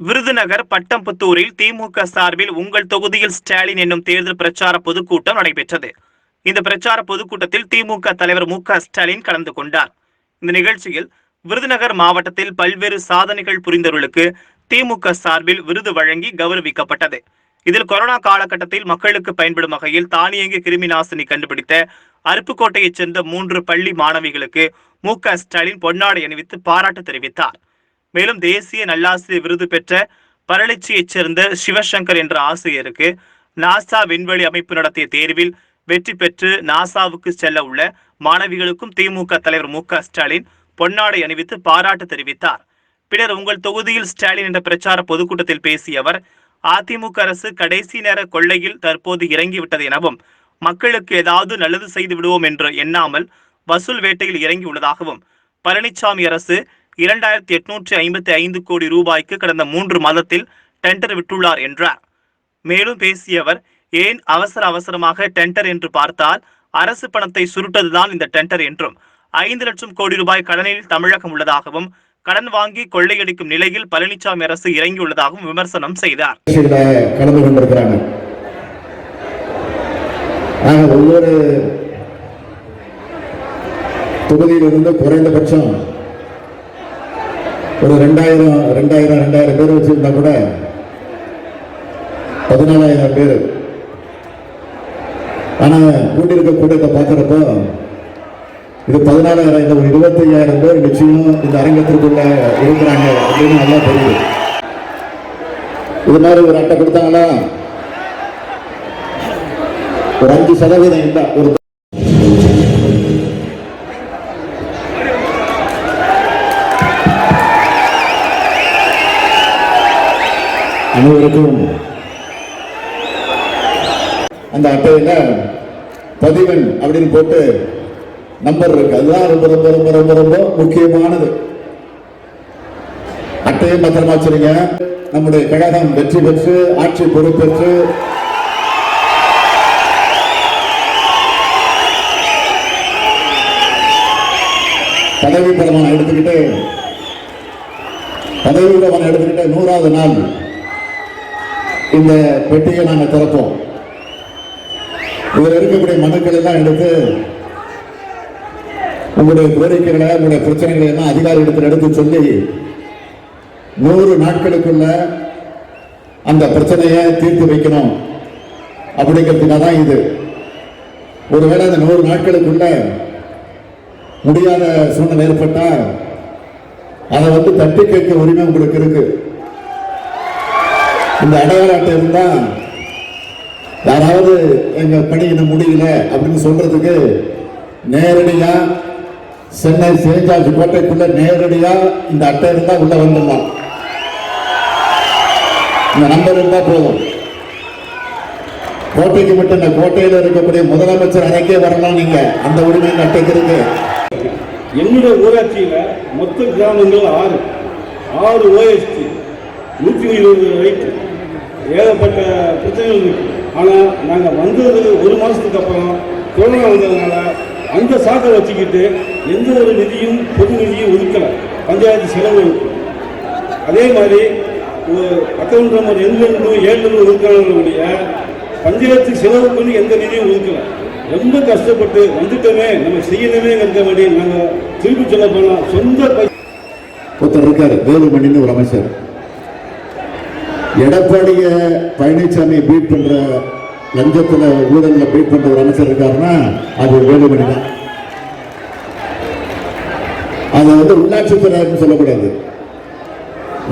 விருதுநகர் பட்டம்புத்தூரில் திமுக சார்பில் உங்கள் தொகுதியில் ஸ்டாலின் என்னும் தேர்தல் பிரச்சார பொதுக்கூட்டம் நடைபெற்றது. இந்த பிரச்சார பொதுக்கூட்டத்தில் திமுக தலைவர் மு ஸ்டாலின் கலந்து கொண்டார். இந்த நிகழ்ச்சியில் விருதுநகர் மாவட்டத்தில் பல்வேறு சாதனைகள் புரிந்தவர்களுக்கு திமுக சார்பில் விருது வழங்கி கௌரவிக்கப்பட்டது. இதில் கொரோனா காலகட்டத்தில் மக்களுக்கு பயன்படும் வகையில் தானியங்கி கிருமி நாசினி கண்டுபிடித்த அருப்புக்கோட்டையைச் சேர்ந்த மூன்று பள்ளி மாணவிகளுக்கு மு க ஸ்டாலின் பொன்னாடை அணிவித்து பாராட்டு தெரிவித்தார். மேலும் தேசிய நல்லாசிரியர் விருது பெற்ற பரளிச்சியைச் சேர்ந்த சிவசங்கர் என்ற ஆசிரியருக்கு நாசா விண்வெளி அமைப்பு நடத்திய தேர்வில் வெற்றி பெற்று நாசாவுக்கு செல்ல உள்ள மாணவிகளுக்கும் திமுக தலைவர் மு க ஸ்டாலின் பொன்னாடை அணிவித்து பாராட்டு தெரிவித்தார். பின்னர் உங்கள் தொகுதியில் ஸ்டாலின் என்ற பிரச்சார பொதுக்கூட்டத்தில் பேசிய அவர் அதிமுக அரசு கடைசி நேர கொள்ளையில் தற்போது இறங்கிவிட்டது எனவும் மக்களுக்கு ஏதாவது நல்லது செய்து விடுவோம் என்று எண்ணாமல் வசூல் வேட்டையில் இறங்கியுள்ளதாகவும் பழனிசாமி அரசு இரண்டாயிரத்தி எட்நூற்றி ஐம்பத்தி ஐந்து கோடி ரூபாய்க்கு கடந்த மூன்று மாதத்தில் டெண்டர் விட்டுள்ளார் என்றார். மேலும் பேசியவர் ஏன் அவசர அவசரமாக டெண்டர் என்று பார்த்தால் அரசு பணத்தை சுருட்டதுதான் இந்த டெண்டர் என்றும் ஐந்து லட்சம் கோடி ரூபாய் கடனில் தமிழகம் உள்ளதாகவும் கடன் வாங்கி கொள்ளையடிக்கும் நிலையில் பழனிசாமி அரசு இறங்கியுள்ளதாகவும் விமர்சனம் செய்தார். கலந்து கொண்டிருக்கிறாங்க. ஒவ்வொரு தொகுதியிலிருந்து குறைந்தபட்சம் ஒரு ரெண்டாயிரம் ரெண்டாயிரம் ரெண்டாயிரம் பேர் வச்சிருந்தா கூட பதினாலாயிரம் பேர். ஆனா கூட்டியிருக்க கூட்டத்தை பார்க்குறப்போ இது பதினாலாயிரம் இந்த ஒரு இருபத்தையாயிரம் பேர் நிச்சயம் இந்த அரங்கத்திற்குள்ள இருக்கிறாங்க அப்படின்னு நல்லா தெரியுது. இது மாதிரி ஒரு அட்டை கொடுத்தாங்களா ஒரு அஞ்சு சதவீதம் இல்ல ஒரு அனைவருக்கும் அந்த அட்டையில பதிவெண் அப்படின்னு போட்டு நம்பர் இருக்கு. அதுதான் ரொம்ப ரொம்ப ரொம்ப ரொம்ப ரொம்ப முக்கியமானது. அட்டையை பத்திரமா வச்சிருங்க. நம்முடைய கழகம் வெற்றி பெற்று ஆட்சி பொறுப்பேற்று பதவி பிரமாணம் எடுத்துக்கிட்டு பதவி பிரமாணம் எடுத்துக்கிட்டு நூறாவது நாள் இந்த பெட்டியை நாங்கள் திறப்போம். இதில் இருக்கக்கூடிய மனுக்கள் எல்லாம் எடுத்து உங்களுடைய கோரிக்கைகளை உங்களுடைய பிரச்சனைகளை எல்லாம் அதிகாரிகளிடத்தில் எடுத்து சொல்லி நூறு நாட்களுக்குள்ள அந்த பிரச்சனையை தீர்த்து வைக்கணும். அப்படிங்கிறதுக்காக தான் இது. ஒருவேளை அந்த நூறு நாட்களுக்குள்ள முடியாத சூழ்நிலை ஏற்பட்டால் அதை வந்து தட்டி கேட்க உரிமை உங்களுக்கு இருக்குது இந்த அடையாள அட்டை இருந்தா யாராவது எங்க பணி இன்னும் முடியல அப்படின்னு சொல்றதுக்கு நேரடியா சென்னை சேஞ்சாஜ் கோட்டைக்குள்ள நேரடியா இந்த அட்டை இருந்தால் உள்ள வந்துடலாம். இந்த நம்பர் இருந்தால் போதும். கோட்டைக்கு மட்டும் இந்த கோட்டையில் இருக்கக்கூடிய முதலமைச்சர் அறைக்கே வரலாம் நீங்க. அந்த உரிமை இந்த அட்டைக்கு இருக்கு? என்னுடைய ஊராட்சியில் மொத்த கிராமங்கள் ஆறு. ஆறு ஓஎஸ்டி நூற்றி இருபது ரைட்டு ஏகப்பட்ட பிரச்சனைகள் இருக்கு. ஆனால் நாங்கள் வந்தது ஒரு மாதத்துக்கு அப்புறம் கொரோனா வந்ததுனால அந்த சாக்கை வச்சுக்கிட்டு எந்த ஒரு நிதியும் பொது நிதியும் ஒதுக்கலை. பஞ்சாயத்து செலவு அதே மாதிரி அக்கௌண்ட் நம்பர் எண்ணிலிருந்து ஏழுலேருந்து ஒதுக்கிறாங்களுடைய பஞ்சாயத்து செலவு பண்ணி எந்த நிதியும் ஒதுக்கலை. ரொம்ப கஷ்டப்பட்டு வந்துட்டோமே நம்ம செய்யணுமேங்கிறத வேண்டி நாங்கள் திருப்பி சொல்ல போனால் சொந்த ஒருத்தர் இருக்காரு வேலுமணின்னு ஒரு அமைச்சர். எடப்பாடிய பழனிசாமி பீட் பண்ற லஞ்சத்துல ஊழல்ல பீட் பண்ற ஒரு அமைச்சர் இருக்காருன்னா அது வேலுமணி தான். அதை வந்து உள்ளாட்சித்துறை சொல்லக்கூடாது.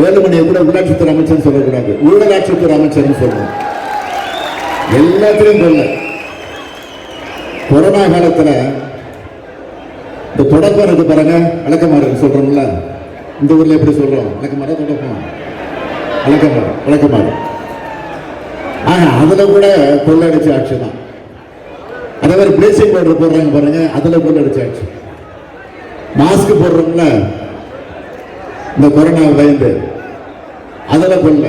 வேலுமணி கூட உள்ளாட்சித்துறை அமைச்சர் சொல்லக்கூடாது. ஊழலாட்சித்துறை அமைச்சர்னு சொல்லணும் எல்லாத்திலையும் சொல்ல கொரோனா காலத்துல இந்த தொடக்கம் இருக்கு பாருங்க விளக்கமாறு சொல்றோம்ல. இந்த ஊர்ல எப்படி சொல்றோம்? விளக்கமாறு தொடக்கம். விளக்கமாறு விளக்கமாறு ஆனா அதில் கூட கொள்ளடிச்ச ஆட்சி தான். அதே மாதிரி பிளேசிங் பவுடர் போடுறாங்க பாருங்க அதில் கொள்ளடிச்ச ஆட்சி. மாஸ்க் போடுறோம்ல இந்த கொரோனா பயந்து அதில் கொள்ள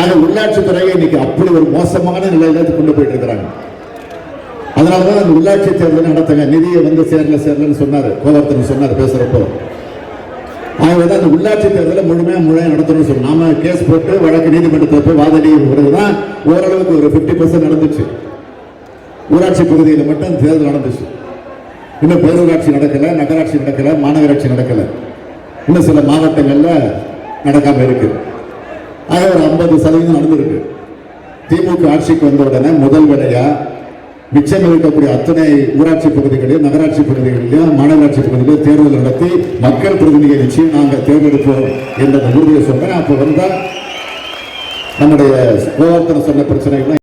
ஆக உள்ளாட்சித்துறையை இன்னைக்கு அப்படி ஒரு மோசமான நிலையில கொண்டு போயிட்டு இருக்கிறாங்க. அதனாலதான் அந்த உள்ளாட்சி தேர்தல் நடத்துங்க நிதியை வந்து சேரல சேரலன்னு சொன்னார் கோவர்த்தன் சொன்னார் பேசுகிறப்போ ஆகவே தான் அந்த உள்ளாட்சி தேர்தலை முழுமையாக முழுமையாக நடத்தணும்னு சொல்லி நாம கேஸ் போட்டு வழக்கு நீதிமன்றத்தில் போய் வாதடி பிறகுதான் ஓரளவுக்கு ஒரு ஃபிஃப்டி பர்சன்ட் நடந்துச்சு. ஊராட்சி பகுதியில் மட்டும் தேர்தல் நடந்துச்சு. இன்னும் பேரூராட்சி நடக்கலை நகராட்சி நடக்கலை மாநகராட்சி நடக்கல. இன்னும் சில மாவட்டங்களில் நடக்காமல் இருக்கு. ஆக ஒரு ஐம்பது சதவீதம் நடந்திருக்கு. திமுக ஆட்சிக்கு வந்த உடனே முதல் வேலையாக மிச்சம் இருக்கக்கூடிய அத்தனை ஊராட்சி பகுதிகளிலும் நகராட்சி பகுதிகளிலும் மாநகராட்சி பகுதிகளிலும் தேர்தல் நடத்தி மக்கள் பிரதிநிதியை நிச்சயம் நாங்கள் தேர்ந்தெடுப்போம் என்ற உறுதியை சொன்னேன் அப்போ வந்தா நம்முடைய கோவர்த்தன சொன்ன பிரச்சனைகள்